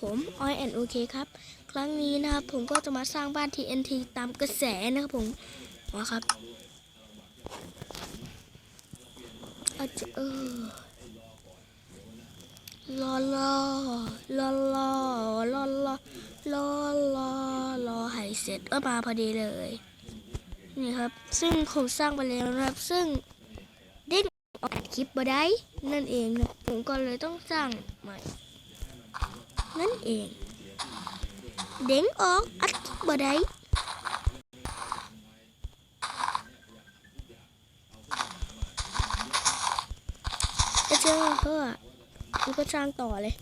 ผมออยแอนโอเคครับ ครั้งนี้นะครับผมก็จะมาสร้างบ้าน TNT ตามกระแสนะครับผมมาครับอาจจะเออรอรอรอรอรอรอรอรอรอให้เสร็จก็มาพอดีเลย นี่ครับ ซึ่งผมสร้างไปแล้วนะครับ ซึ่งเด้งออกคลิปมาได้ นั่นเองนะผมก็เลยต้องสร้างใหม่ นั่นเอง เด้งออกอัดคลิปมาได้จะเจอเพื่อกูก็สร้างต่อเลย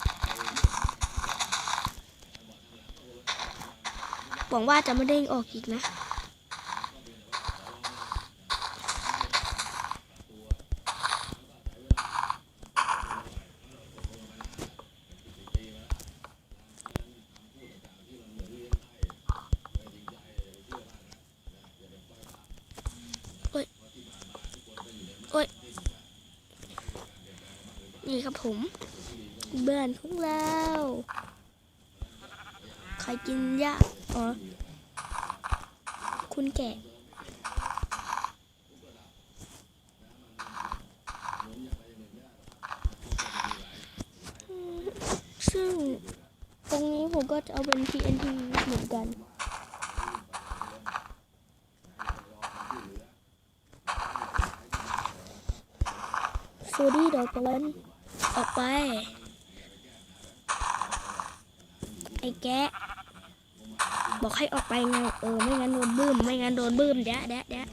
หวังว่าจะไม่เด้งออกอีกนะ นี่ครับผมเบื่อนของเราใครกินยาอ๋อ คุณแก่ซึ่งตรงนี้ผมก็จะเอาเป็น TNT เหมือนกันฟูดี้ดอกบอล ออกไป ไอ้แกะ บอกให้ออกไปไง เออ ไม่งั้นโดนบื้ม ไม่งั้นโดนบื้มเดะเดะเดะ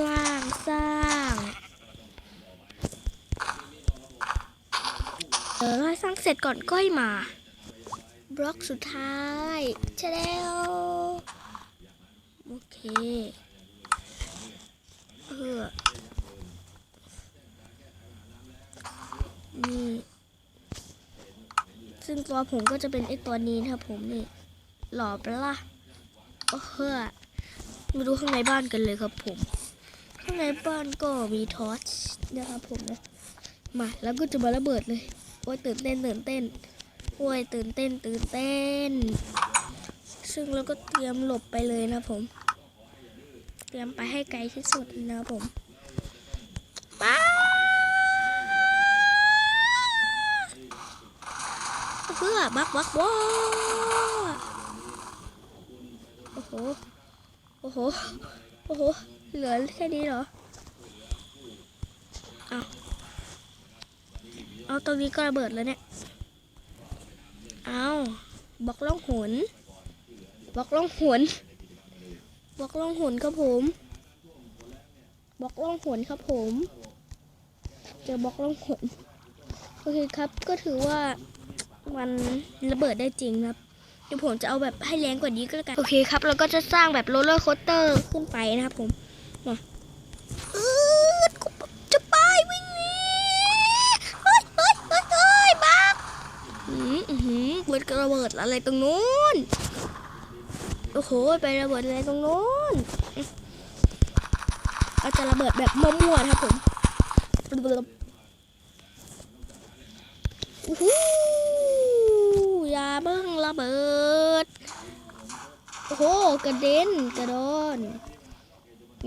สร้างสร้างเออให้สร้างเสร็จก่อนก็ให้มา บล็อกสุดท้ายใช่แล้วโอเคเออนี่ซึ่งตัวผมก็จะเป็นไอตัวนี้นะครับผมนี่ หล่อปะล่ะโอ้เฮ้อมาดูข้างในบ้านกันเลยครับผม ข้างในบ้านก็มีทอร์ชนะครับผมนะมาแล้วก็จะมาระเบิดเลยโอ้ยตื่นเต้นตื่นเต้นโอ้ยตื่นเต้นตื่นเต้น ซึ่งเราก็เตรียมหลบไปเลยนะผม เตรียมไปให้ไกลที่สุดนะผมป้าเพื่อบักบักว้าโอ้โห โอ้โห โอ้โห เหลือแค่นี้เหรอ เอาเอาตรงนี้ก็ระเบิดแล้วเนี่ย เอาบล็อกล่องหนบล็อกล่องหนบล็อกล่องหนครับผมบล็อกล่องหนครับผม เจอบล็อกล่องหนโอเคครับ ก็ถือว่ามันระเบิดได้จริงครับเดี๋ยวผมจะเอาแบบให้แรงกว่านี้ก็แล้วกัน โอเคครับ เราก็จะสร้างแบบโรลเลอร์โคสเตอร์ขึ้นไปนะครับผม มาอืดจะไปวิ่งหนีเฮ้ยเฮ้ยเฮ้ยเฮ้ยบักอืมอือหือเบิดกระเบิดอะไรตรงนู้นโอ้โหไประเบิดอะไรตรงนู้นเราจะระเบิดแบบมั่วๆครับผมโอ้โหอย่าเบิ่งระเบิด โอ้โห กระเด็นกระโดน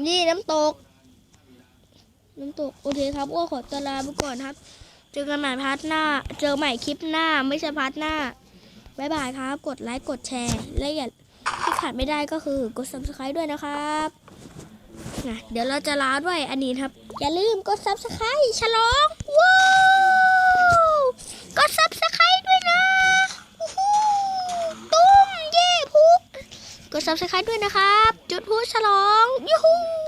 นี่น้ำตก น้ำตก โอเคครับอ้วขอตลาไปก่อนครับ เจอกันใหม่พาร์ทหน้า เจอใหม่คลิปหน้าไม่ใช่พาร์ทหน้าบ๊ายบายครับ กดไลค์กดแชร์ และอย่าที่ขาดไม่ได้ก็คือกด subscribe ด้วยนะครับนะเดี๋ยวเราจะลาด้วยอันนี้ครับ อย่าลืมกด subscribe ฉลองว้าว กด subscribe ด้วยนะอู้หูตุ้มเย่พุ กด subscribe ด้วยนะครับ จุดพูดฉลองยูฮู